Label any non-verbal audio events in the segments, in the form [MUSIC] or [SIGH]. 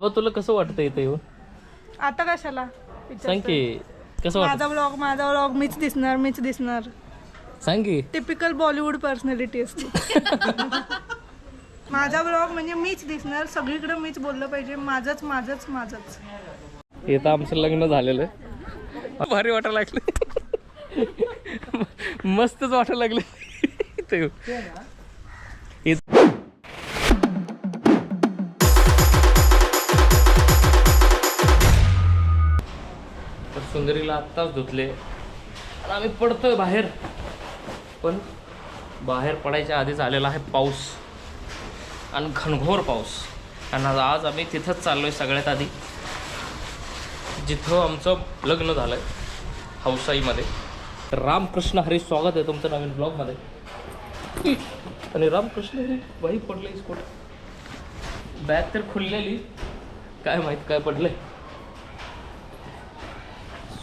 मग तुला कसं वाटतं इथं येऊन? आता कशाला? सांग की कसं वाटत? माझा ब्लॉग माझा ब्लॉग मीच दिसणार मीच दिसणार. सांग की. टिपिकल बॉलिवूड पर्सनॅलिटी असते. [LAUGHS] माझा ब्लॉग म्हणजे मीच दिसणार सगळीकडे मीच बोललं पाहिजे माझंच माझंच माझंच. इथं आमचं लग्न झालेलं आहे. भारी वाटायला लागलं. [LAUGHS] मस्तच वाटायला लागलं. इथं येऊन. तर आत्ताच धुतले. आणि आम्ही पडतोय बाहेर. पण बाहेर पडायच्या आधीच आलेला आहे पाऊस. आणि घनघोर पाऊस. आणि आज- आम्ही तिथंच चाललो आहे सगळ्यात आधी. जिथं आमचं लग्न झालं आहे हौसाईमध्ये. तर रामकृष्ण हरी स्वागत आहे तुमचं नवीन ब्लॉगमध्ये. आणि रामकृष्ण हरी बाई पडलं इस्कोट. बॅग तर खुललेली. काय माहीत काय पडलं आहे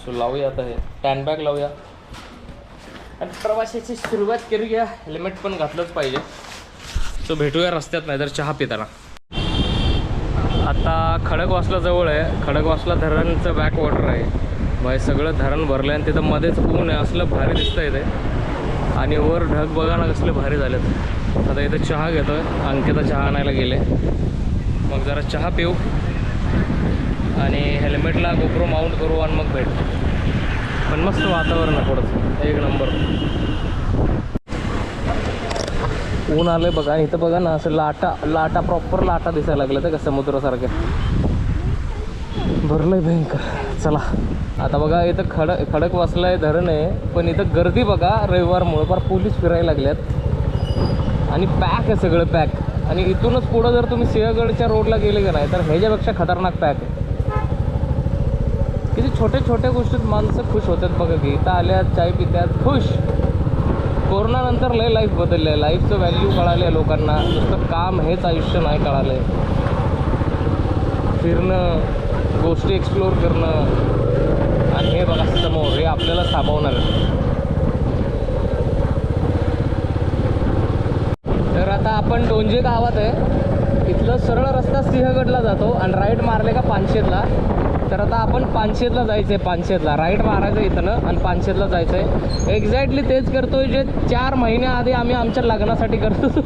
सो लावूया आता हे. टॅन बॅग लावूया. आणि प्रवाशाची सुरुवात करूया. हेल्मेट पण घातलंच पाहिजे. सो भेटूया रस्त्यात नाही तर चहा पिताना. आता खडकवासला जवळ आहे. खडकवासला धरणचं बॅक वॉटर आहे. मग सगळं धरण भरलं आणि तिथं मध्येच ऊन आहे. असलं भारी दिसतंय इथे. आणि वर ढग बघा ना कसले भारी झालेत. आता इथं चहा घेतोय. अंकिता चहा आणायला गेले. मग जरा चहा पिऊ. आणि हेल्मेटला गोप्रो माउंट करू आणि मग भेट. पण मस्त वातावरण आहे थोडंसं. एक नंबर. ऊन आलंय बघा. इथं बघा ना असं लाटा लाटा प्रॉपर लाटा दिसायला लागल्या त्या का समुद्रासारख्या. भरलंय भयंकर. चला. आता बघा इथं खडक खडक वाचलाय धरण आहे. पण इथं गर्दी बघा रविवारमुळं. फार पोलीस फिरायला लागल्यात. आणि पॅक आहे सगळं पॅक आणि इथूनच पुढं जर तुम्ही सिंहगडच्या रोडला गेले का नाही तर ह्याच्यापेक्षा खतरनाक पॅक आहे. किती छोट्या छोट्या गोष्टीत माणसं खुश होतात बघा की इथं आल्यात चाय पित्यात खुश. कोरोनानंतर लय लाईफ बदलली आहे लाईफचं व्हॅल्यू कळालं आहे लोकांना. नुसतं काम हेच आयुष्य नाही कळालं आहे फिरणं गोष्टी एक्सप्लोअर करणं. आणि हे बघा समोर हे आपल्याला थांबवणार. तर आता आपण डोंजे गावात आहे. इथलं सरळ रस्ता सिंहगडला जातो आणि राईट मारले का पानशेतला. तर आता आपण पानशेतला जायचं आहे पानशेतला. राईट मारायचं आहे ना आणि पानशेतला जायचं आहे एक्झॅक्टली तेच करतोय जे चार महिन्याआधी आम्ही आमच्या लग्नासाठी करतो. [LAUGHS]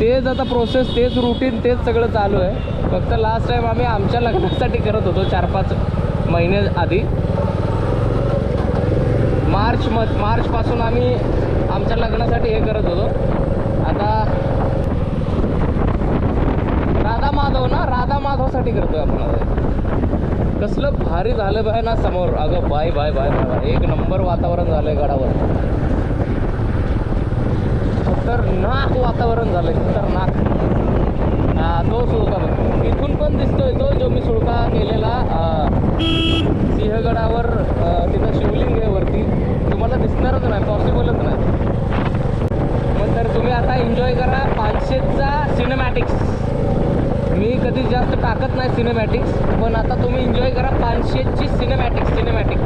तेच आता प्रोसेस तेच रुटीन तेच सगळं चालू आहे. फक्त लास्ट टाईम आम्ही आमच्या लग्नासाठी करत होतो चार पाच महिने आधी. मार्च म मार्चपासून आम्ही आमच्या लग्नासाठी हे करत होतो आता राधा माधव ना राधा माधवसाठी करतोय आपण आता. कसलं भारी झालं बाय ना समोर. अगं बाय बाय बाय बाय एक नंबर वातावरण झालंय गडावर. खतरनाक वातावरण झालंय खतरनाक. तो सुळका बघ. इथून पण दिसतोय तो जो मी सुळका केलेला सिंहगडावर तिथं शिवलिंग आहे वरती. तुम्हाला दिसणारच नाही पॉसिबलच नाही. मग तर तुम्ही आता एन्जॉय करा पाचशेचा सिनेमॅटिक्स मी कधी जास्त टाकत नाही सिनेमॅटिक्स पण आता तुम्ही एन्जॉय करा पाचशेची सिनेमॅटिक्स सिनेमॅटिक्स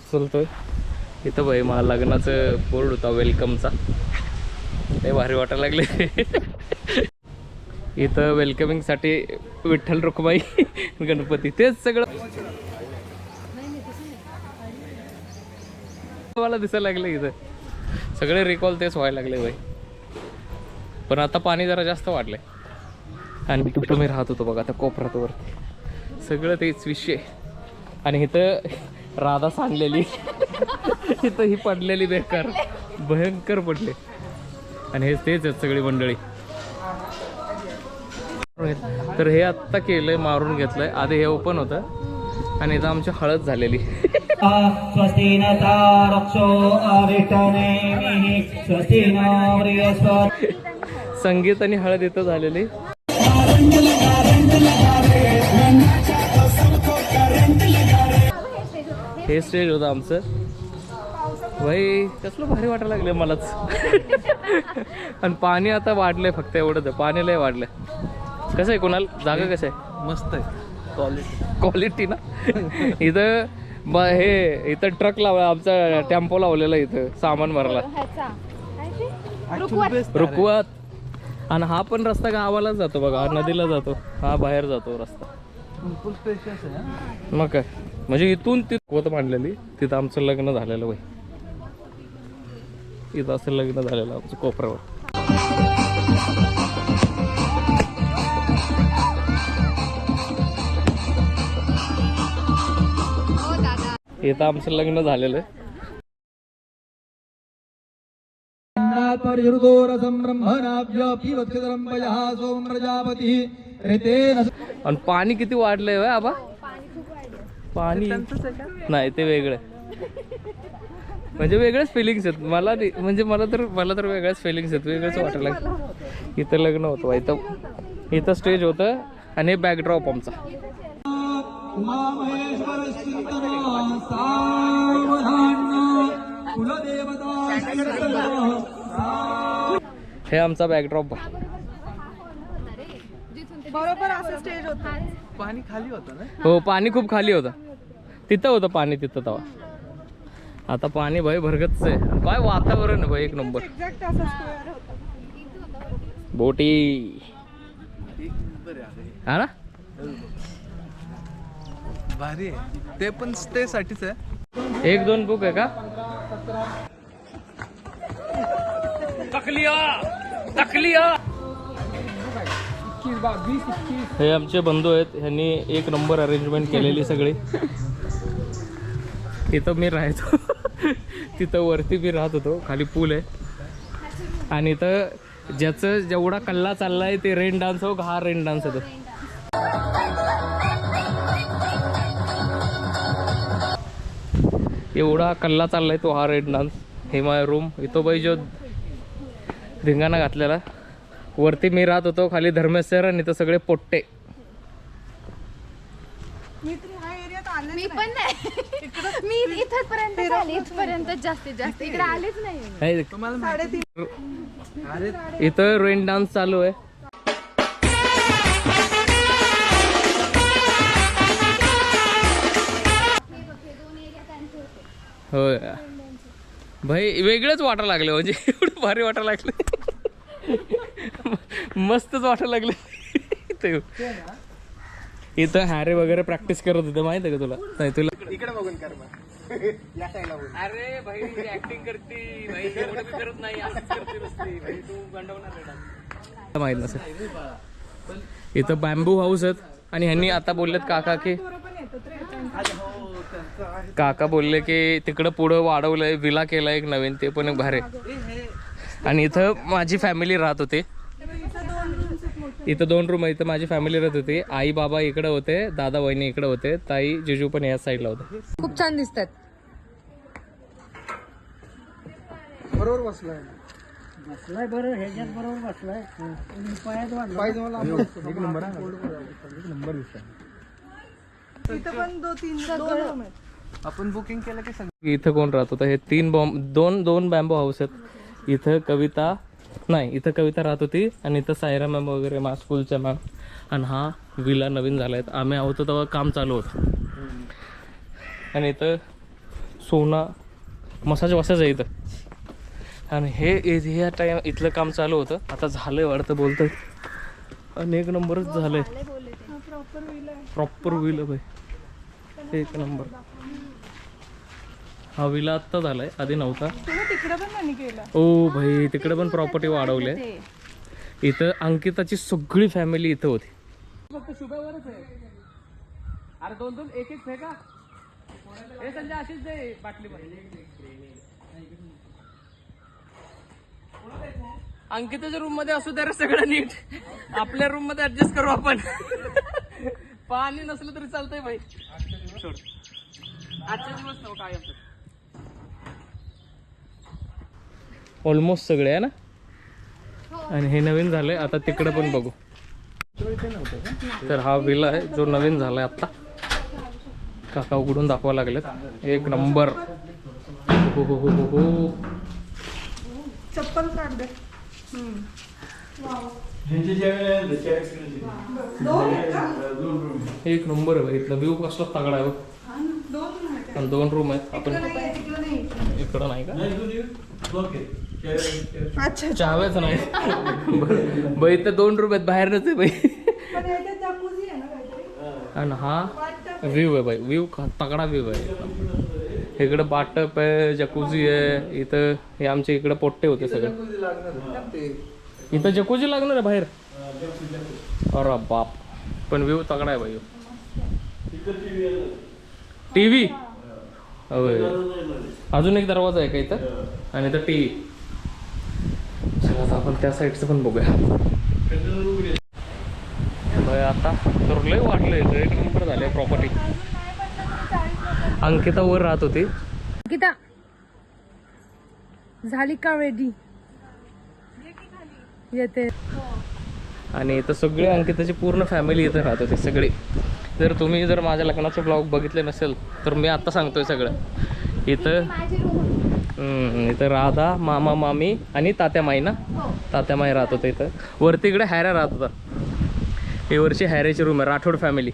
उचलतोय इथं बाई मला लग्नाचं बोर्ड होता वेलकमचा ते भारी वाटायला लागले. इथं वेलकमिंगसाठी विठ्ठल रुक्माई गणपती तेच सगळं. मला दिसायला लागलं इथं. सगळे रिकॉल तेच व्हायला लागले बाई. पण आता पाणी जरा जास्त वाढलंय. आणि कुठं मी राहत होतो बघा त्या कोपऱ्यात वरती. सगळं तेच विषय. आणि इथं राधा सांडलेली इथं ही पडलेली बेकार. भयंकर पडले. आणि हे तेच आहेत सगळी मंडळी. तर हे आत्ता केलंय मारून घेतलंय. आधी हे ओपन होतं. आणि इथं आमची हळद झालेली. संगीत आणि हळद इथं झालेली. हे स्टेज होतं आमचं. भाई कसलं भारी वाटायला लागलं मलाच. [LAUGHS] आणि पाणी आता वाढलंय फक्त एवढंच आहे. पाणी लय वाढलंय. कसं आहे कुणाल? जागा कसं आहे? मस्त आहे. क्वालिटी क्वालिटी ना? इथं ब हे इथं ट्रक लावला आमचा टेम्पो लावलेला इथं सामान बेस्ट रुकवात. आणि हा पण रस्ता गावालाच जातो बघा हा नदीला जातो. हा बाहेर जातो रस्ता. मग काय? म्हणजे इथून ती कोत मांडलेली तिथं आमचं लग्न झालेलं वय. इथं असं लग्न झालेलं आमचं कोपऱ्यावर. इथं आमचं लग्न झालेलं आहे. परिहृदोरसं ब्रह्मणाभ्यपिवक्षरं पयः सोम प्रजापतिः ऋतेन आणि पाणी किती वाढलंय वय आबा? पाणी. नाही ते वेगळं. म्हणजे वेगळेच फिलिंग्स आहेत. मला म्हणजे मला तर मला तर वेगळ्याच फिलिंग्स आहेत. वेगळंच वाटायला इथं लग्न होतं इथं इथं स्टेज होतं आणि बॅकड्रॉप आमचा. हे आमचा बॅकड्रॉप बरोबर असं स्टेज होतं. पाणी खाली होतं ना? हो पाणी खूप खाली होतं. तिथं होतं पाणी तिथं तेव्हा आता पाणी भाई भरगतच आहे. काय वातावरण आहे भाई एक नंबर. एक्झॅक्ट असं स्क्वेअर होतं. बोटी. हा ना? भारी आहे. ते पण स्टे साठीच आहे. एक दोन बुक आहे का? तकलिया! तकलिया! हे आमचे बंधू आहेत. ह्यांनी एक नंबर अरेंजमेंट केलेली सगळी. तिथं मी राहायचो तिथं वरती मी राहत होतो. खाली पूल आहे. आणि इथं ज्याचं जेवढा कल्ला चाललाय ते रेन डान्स हो हा रेन डान्स होतो. एवढा कल्ला चाललाय तो हा red dance hey my room इथं बाई जो धिंगाणा घातलेला. वरती मी राहत होतो खाली धर्मेश सर आणि इथं सगळे पोट्टे. मी तर ह्या एरियात आले मी पण नाही. मी इथं पर्यंत आले इथपर्यंत जास्तीत जास्त. इकडे आलेच नाही मी. नाही, तुम्हाला साडेतीन अरे इथं रेन डान्स चालू आहे. होय. भाई वेगळंच वाटायला लागलं म्हणजे एवढं भारी वाटायला लागलं. मस्तच वाटायला लागलं. इथं इथं हॅरे वगैरे प्रॅक्टिस करत होते माहिती आहे का तुला? नाही तुला इकडे बघून कर अरे भाई ऍक्टिंग करते. भाई नाही. तू गंडवणार माहीत नसेल. इथं बॅम्बू हाऊस आहेत आणि ह्यांनी आता बोललेत काका की काका बोलले की तिकडं पुढं वाढवलंय विला केलाय एक नवीन ते पण एक भारी आहे. आणि इथं माझी फॅमिली राहत होते. इथं दोन रूम आहे. इथं माझी फॅमिली राहत होती. आई बाबा इकडे होते. दादा वहिनी इकडे होते. ताई जिजू पण या साईडला होते. खूप छान दिसतात. बरोबर बसलाय. इथं पण दो तीन दोन रूम आहेत. आपण बुकिंग केलं की इथं कोण राहत होतं? हे तीन बॉम्ब दोन दोन बॅम्बो हाऊस आहेत. इथं कविता नाही इथं कविता राहत होती आणि इथं सायरा मॅम वगैरे मा स्कूलच्या मॅम. आणि हा विला नवीन झाला आहे आम्ही आहोत तेव्हा काम चालू होतं. आणि इथं सोना मसाज वसाज आहे इथं. आणि हे ह्या टाइम इथलं काम चालू होतं. आता झालंय वाटतं बोलतं आणि एक नंबरच झालंय. प्रॉपर विल भाई एक नंबर. हा विला आत्ता झालाय. आधी नव्हता. तुम्ही तिकडे पण नाही केलं ओ भाई तिकडे पण प्रॉपर्टी वाढवली. इथं अंकिताची सगळी फॅमिली इथं होती. फक्त शुभ्यावरच आहे. अरे दोन दोन एक एक फेका. हे संजय अशीच दे बाटली अंकिताच्या रूममध्ये असू दे रे सगळं नीट. आपल्या रूममध्ये ऍडजस्ट करू आपण. पाणी नसलं तरी चालतंय भाई. आजचा दिवस नव्ह काय ऑलमोस्ट सगळे आहे ना? आणि हे नवीन झालंय आता तिकडे पण बघू. तर हा विला आहे जो नवीन झालाय आता काका उघडून दाखवा लागलेत. एक नंबर. हो हो हो हो हो. चप्पल काढ दे? एक नंबर आहे. इथला व्ह्यू कसला तगडा आहे बघ. दोन रूम आहेत. आपण. इकडं नाही का? अच्छा. अच्छा. चाव्याच नाही. बरं. बाई इथं दोन आहेत बाहेरच आहे बाई? आणि हा. व्ह्यू आहे. बाई व्ह्यू तगडा व्ह्यू आहे. इकडं बाटप आहे जकुझी आहे इथं हे आमच्या इकडं पोट्टे होते सगळे. इथं जकुझी लागणार आहे बाहेर? अरे बाप. पण व्ह्यू तगडा आहे बाई. टी व्ही अजून एक दरवाजा आहे का इथं? आणि इथं टी व्ही आता आपण त्या साईडचं पण बघूया. आता. तर लय वाटलंय एक नंबर झाले प्रॉपर्टी अंकिता वर राहत होती. गीता झाली का रेडी येते. आणि इथं सगळे अंकिताची पूर्ण फॅमिली इथं राहत होती सगळी. जर तुम्ही जर माझ्या लग्नाचे ब्लॉग बघितले नसेल तर मी आता सांगतोय सगळं. इथं इथं राधा मामा मामी आणि तात्या माई ना? तात्या माई राहत होते इथं. वरती इकडे हॅऱ्या राहत होता. ही वरची हॅरेची रूम आहे राठोड फॅमिली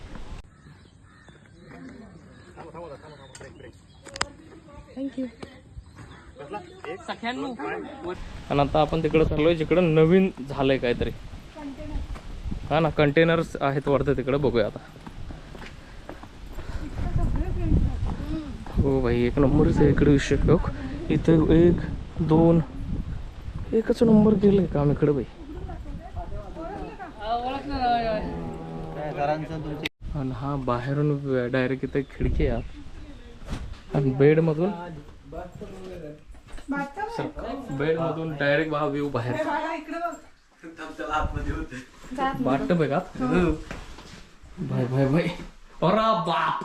थँक्यू आणि आता आपण तिकडं चाललोय जिकडं नवीन झालंय काहीतरी. हा ना कंटेनर्स आहेत वरती तिकडं बघूया आता. हो भाई एक नंबरच आहे इकडे विषय इथं एक दोन. एकच नंबर गेले काम इकडे बाई. आणि हा बाहेरून डायरेक्ट इथं खिडकी आहे आत. आणि बेडमधून बेड मधून डायरेक्ट हा व्ह्यू बाहेर. वाटत बाय का? भाई भाई भाई अरा बाप!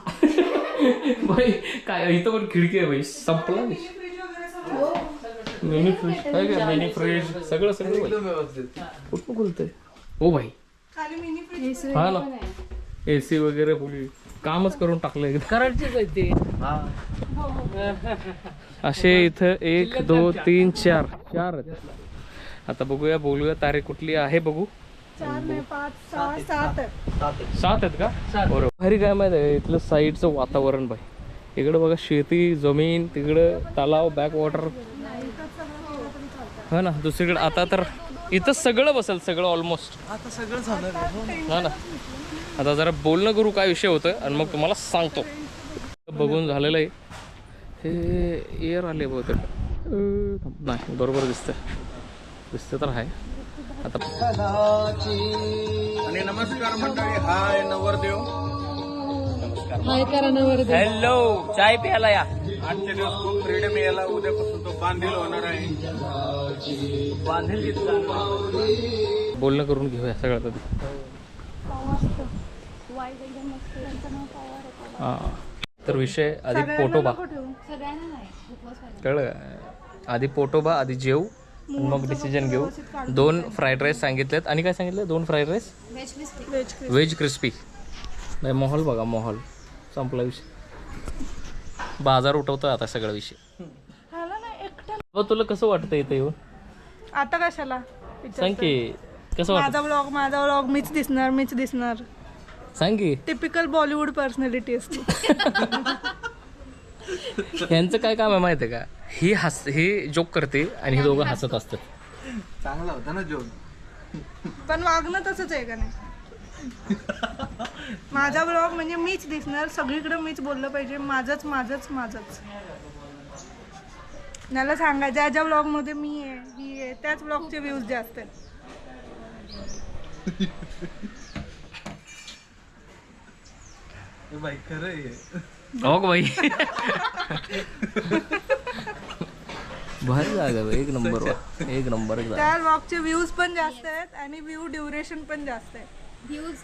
भाई काय इथं पण खिडकी आहे भाई संपला मिनी फ्रीज काय काय मिनी फ्रीज सगळं सगळं कुठं बोलतोय ओ भाई खाली मिनी फ्रीज हा ना. एसी वगैरे फुल. कामच करून टाकलंय करायचे असे इथं एक दोन तीन चार. चार आहेत. आता बघूया बोलूया तारीख कुठली आहे बघू. सात आहेत. सात. आहेत का? बरोबर. भारी काय माहिती आहे इथलं साईडचं वातावरण बाई. इकडं बघा शेती जमीन तिकडं तलाव बॅक वॉटर हा ना दुसरीकडे आता तर इथं सगळं बसेल सगळं ऑलमोस्ट आता सगळं झालं हा ना. आता जरा बोलणं करू काय विषय होतं आणि मग तुम्हाला सांगतो. बघून झालेलं आहे. हे एअर आले बहुतेक. नाही बरोबर दिसतंय. दिसतं तर आहे. आता आणि नमस्कार मंडळी हाय नवरदेव. हॅलो चाय प्यायला या. आजचे दिवस खूप फ्रीडम यायला उद्यापासून तो बांधील होणार आहे. बोलणं करून घेऊया सगळ्यात आधी हा. तर विषय आधी पोटोबा. कळलं? आधी पोटोबा आधी जेऊ मग डिसिजन घेऊ. दोन फ्राईड राईस सांगितलेत. आणि काय सांगितलं? दोन फ्राईड राईस. व्हेज क्रिस्पी नाही मोहल बघा मोहल. संपला विषय. बाजार उठवतोय आता सगळा विषय. ना एकटं तुला कसं वाटतं इथं येऊन? आता कशाला? सांग की कसं वाटतं माझा ब्लॉग माझा ब्लॉग मीच दिसणार मीच दिसणार. सांग की. टिपिकल बॉलिवूड पर्सनॅलिटी असते. यांचं काय काम आहे माहिती आहे का? ही हस ही जोक करते आणि ही दोघं हसत असतात. चांगला होता ना जोक पण वागणं तसंच आहे का नाही? [LAUGHS] माझा ब्लॉग म्हणजे मीच दिसणार. सगळीकडे मीच बोललं पाहिजे. माझंच माझंच माझंच. मला सांगा ज्या ज्या ब्लॉगमध्ये मी आहे ही आहे त्याच ब्लॉगचे व्ह्यूज जास्त आहेत. बाई खरं आहे. हो का बाई. भारी जागा एक नंबर वा. एक नंबर जागा. त्या ब्लॉगचे व्ह्यूज पण जास्त आहेत आणि व्ह्यू ड्युरेशन पण जास्त आहे Views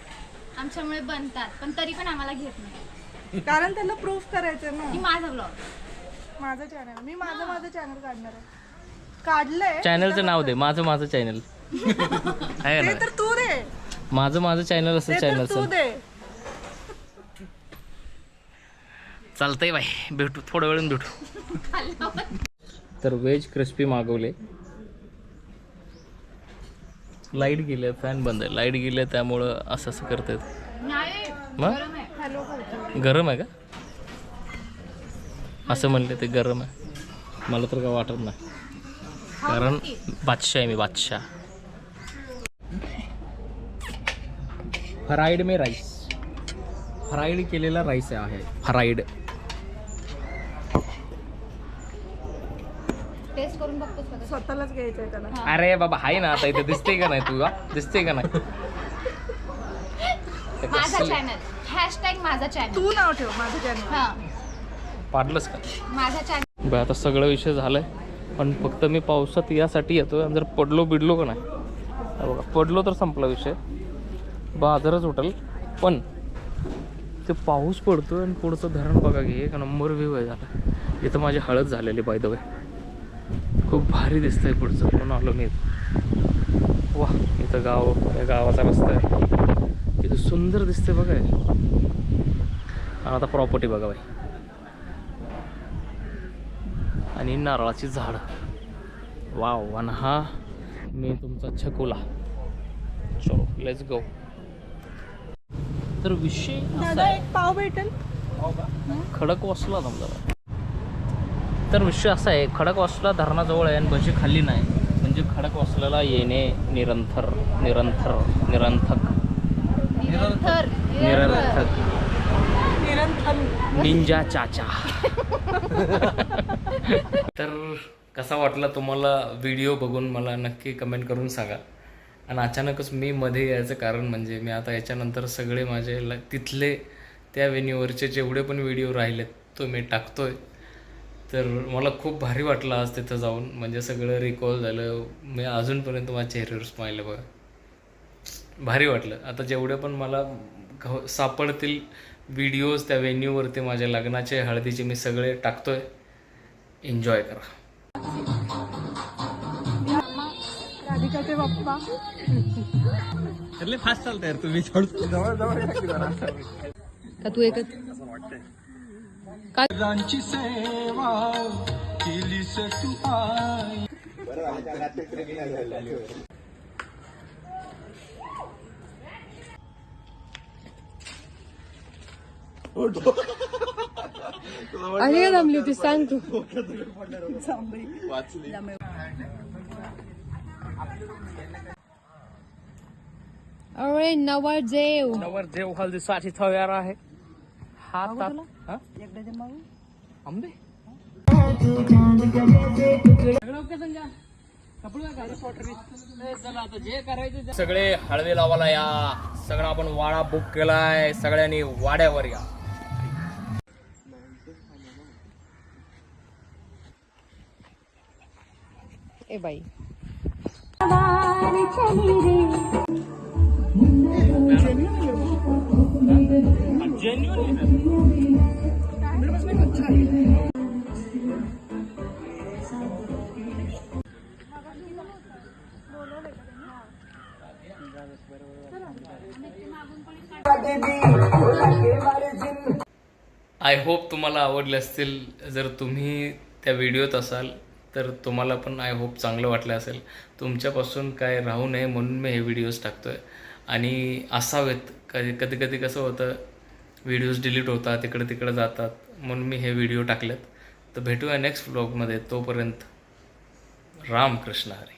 आमच्यामुळे बनतात पण तरी पण आम्हाला घेत नाही. कारण त्याला प्रूफ करायचं ना. की माझा ब्लॉग माझं चॅनल मी माझं माझं चॅनल काढणार आहे. काढलंय. चॅनलचं नाव दे माझं माझं चॅनल आहे ते ना तर तू दे. माझं माझं चॅनल असं ते तर तू चॅनलचं दे. चालतंय बाई भेटू थोड्या वेळून भेटू. [LAUGHS] तर व्हेज क्रिस्पी मागवले. लाइट गेले फॅन बंद आहे. लाइट गेले त्यामुळं असं असं करतात नाही मग? गरम आहे. का? असं म्हणले ते गरम आहे. मला तर काय वाटत नाही. कारण बादशाह आहे मी बादशाह. फ्राईड मे राईस. फ्राईड केलेला राईस आहे. फ्राईड. टेस्ट करून का तसं? स्वतःलाच घ्यायचंय त्याला. अरे बाबा हाय ना आता इथे दिसते का नाही तुला? दिसते का नाही? ते माझा कसलं- चॅनल हॅशटॅग माझा चॅनल तू नाव ठेव माझं चॅनल हा. पाडलंस का? माझा चॅनल बरं आता सगळं विषय झालाय पण फक्त मी पावसात यासाठी येतो आणि जर पडलो बिडलो का नाही? हे बघा पडलो तर संपला विषय. बाजारच उठल पण ते पाऊस पडतो आणि पुढचं धरण बघा घे एक नंबर व्ह्यू आहे झाला इथं माझी हळद झालेली बाय द वे खूप भारी दिसतंय पुढचं म्हणून आलो मी. वा इथं गाव या गावाचा रस्ता आहे. इथं सुंदर दिसते बघा हे. आणि आता प्रॉपर्टी बघा बाई. आणि नारळाची झाड. वाव आणि हा मी तुमचा छकुला. चलो लेट्स गो तर विषय पाव भेटेल. खडक वासला समजा तर विषय असा आहे खडक वासला धरणाजवळ आहे आणि भजी खाल्ली नाही. म्हणजे खडक वासल्याला येणे निरंतर निरंतर निरंथक. निरंतर निरंथक. निरंतर निंजा चाचा. [LAUGHS] तर कसा वाटला तुम्हाला व्हिडिओ बघून मला नक्की कमेंट करून सांगा. आणि अचानकच मी मध्ये यायचं कारण म्हणजे मी आता याच्यानंतर सगळे माझे तिथले त्या वेन्यूवरचे जेवढे पण व्हिडिओ राहिलेत तो मी टाकतोय. तर मला खूप भारी वाटलं आज तिथं जाऊन. म्हणजे सगळं रिकॉल झालं. मी अजूनपर्यंत माझ्या चेहऱ्यावर स्माईल बघा. भारी वाटलं. आता जेवढे पण मला सापडतील व्हिडिओज त्या वेन्यूवरती माझ्या लग्नाचे हळदीचे मी सगळे टाकतोय. एन्जॉय करा. राधिकाचे बाप्पा फास्ट चालतंय यार तुम्ही. जवळ जवळ का तू एकच रांची सेवा केलीस तू आई। आणि काय जमली होती सांग तू. अरे नवरदेव. नवर देव हळदीसाठी तयार आहे. हा? आंबे? सगळे हळदी लावायला या. सगळं आपण वाडा बुक केलाय. सगळ्यांनी वाड्यावर या. ए बाई. आय होप तुम्हाला आवडले असतील. जर तुम्ही त्या व्हिडिओत असाल तर तुम्हाला पण आय होप चांगलं वाटलं असेल. तुमच्यापासून काय राहू नये म्हणून मी हे व्हिडिओज टाकतो आहे आणि असावेत. कधी कधी कधी कसं होतं व्हिडिओज डिलीट होतात तिकडे तिकडे जातात. म्हणून मी हे व्हिडिओ टाकलेत. तर भेटूया नेक्स्ट ब्लॉगमध्ये तोपर्यंत रामकृष्ण हरी.